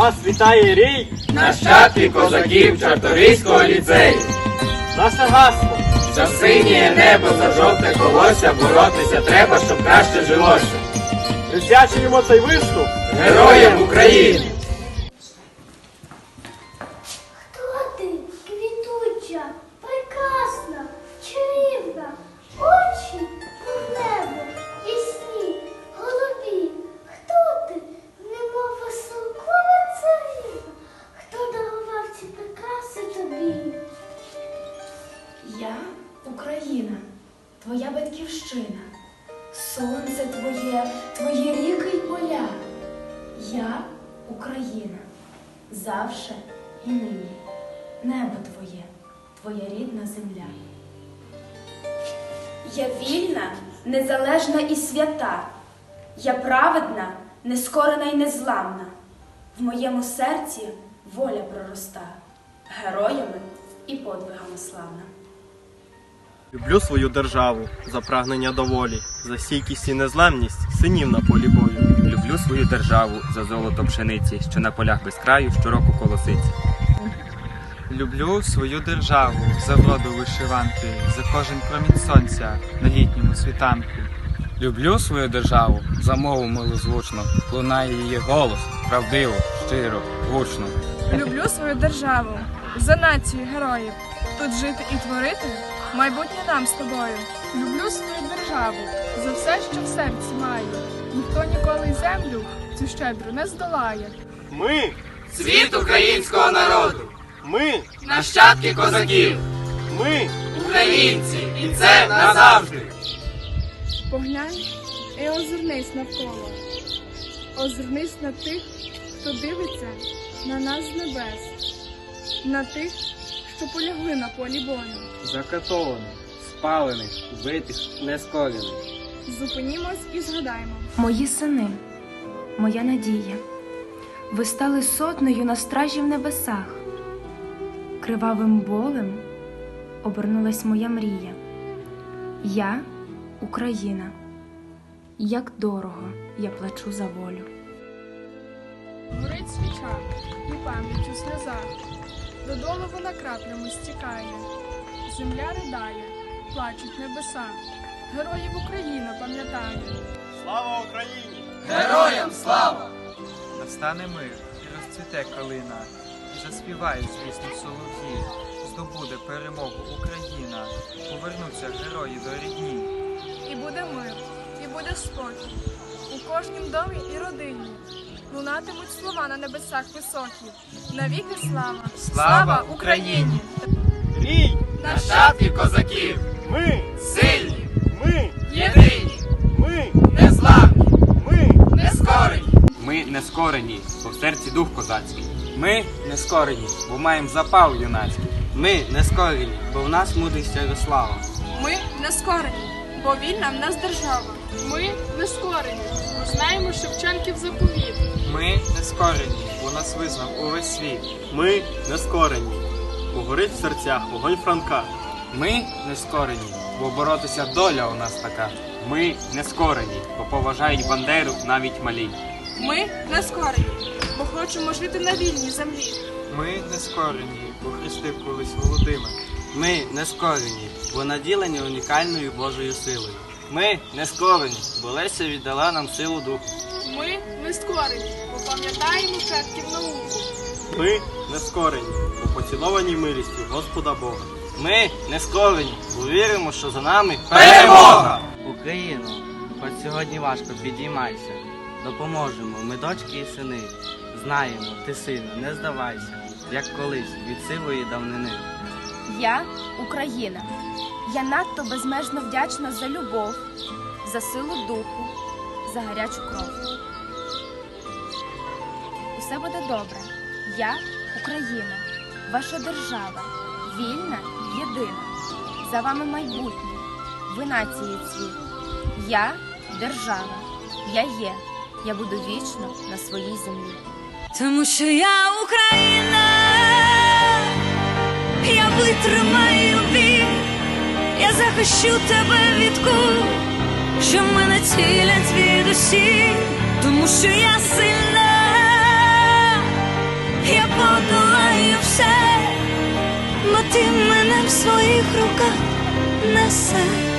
Вас вітає рій, Нащадки козаків Чарторийського ліцею. наше гасло. За синє небо, за жовте колося боротися треба, щоб краще жилося. Присвячуємо цей виступ Героям України! Україна, твоя батьківщина, сонце твоє, твої ріки й поля. Я Україна, завше і нині. Небо твоє, твоя рідна земля. Я вільна, незалежна і свята. Я праведна, нескорена й незламна. В моєму серці воля пророста, героями і подвигами славна. Люблю свою державу за прагнення до волі, за стійкість і незламність синів на полі бою. Люблю свою державу за золото пшениці, що на полях без краю щороку колоситься. Люблю свою державу за вроду вишиванки, за кожен промінь сонця на літньому світанку. Люблю свою державу за мову милозвучно, лунає її голос, правдиво, щиро, гучно. Люблю свою державу за націю героїв. Тут жити і творити майбутнє нам з тобою. Люблю свою державу за все, що в серці маю. Ніхто ніколи й землю цю щедру не здолає. Ми, Світ українського народу! ми, Нащадки козаків! ми. Українці! І це назавжди! Поглянь і озирнись навколо. Озирнись на тих, хто дивиться на нас з небес, на тих, що полягли на полі бою. Закатованих, спалених, вбитих, нескорених. Зупинімось і згадаємо. Мої сини, моя надія, ви стали сотнею на стражі в небесах. Кривавим болем обернулась моя мрія. Я Україна. Як дорого я плачу за волю. Горить свіча і пам'ять у сльозах. Додолу вона краплями стікає. Земля ридає, плачуть небеса. Героїв Україна пам'ятає. Слава Україні! Героям слава! Настане мир, і розцвіте калина, і заспіває, звісно, солов'ї, здобуде перемогу Україна, повернуться герої до рідні. І буде мир, буде спокій. У кожнім домі і родині. Лунатимуть слова на небесах високі. Навіки слава! Слава Україні! Рій, Нащадки козаків! ми, Сильні! ми, Єдині! ми, Незламні! ми. Нескорені! Ми не скорені, бо в серці дух козацький. Ми не скорені, бо маємо запал юнацький. Ми не скорені, бо в нас мудрість Ярослава. Ми не скорені, бо вільна в нас держава. Ми не скорені, бо знаємо Шевченків заповіт. Ми не скорені, бо нас визнав увесь світ. Ми не скорені, бо горить в серцях вогонь Франка. Ми не скорені, бо боротися доля у нас така. Ми не скорені, бо поважають бандеру навіть малі. Ми не скорені, бо хочемо жити на вільній землі. Ми не скорені, бо хрестив колись Володимир. Ми не скорені, бо наділені унікальною Божою силою. Ми не скорені, бо Леся віддала нам силу духу. Ми не скорені, бо пам'ятаємо предків науку. Ми не скорені, бо поціловані милістю Господа Бога. Ми не скорені, бо віримо, що за нами Перемога! Україно, хоч сьогодні важко підіймайся. Допоможемо, ми дочки і сини. Знаємо, ти сину, не здавайся, як колись від сивої давнини. Я Україна. Я надто безмежно вдячна за любов, за силу духу, за гарячу кров. Усе буде добре. Я Україна, ваша держава, вільна, єдина. За вами майбутнє. Ви нації цвіт. Я держава. Я є. Я буду вічно на своїй землі. Тому що я Україна, я витримаю бій, я захищу тебе від кул, що мене цілять від усі, тому що я сильна, все, бо ти мене в своїх руках несеш.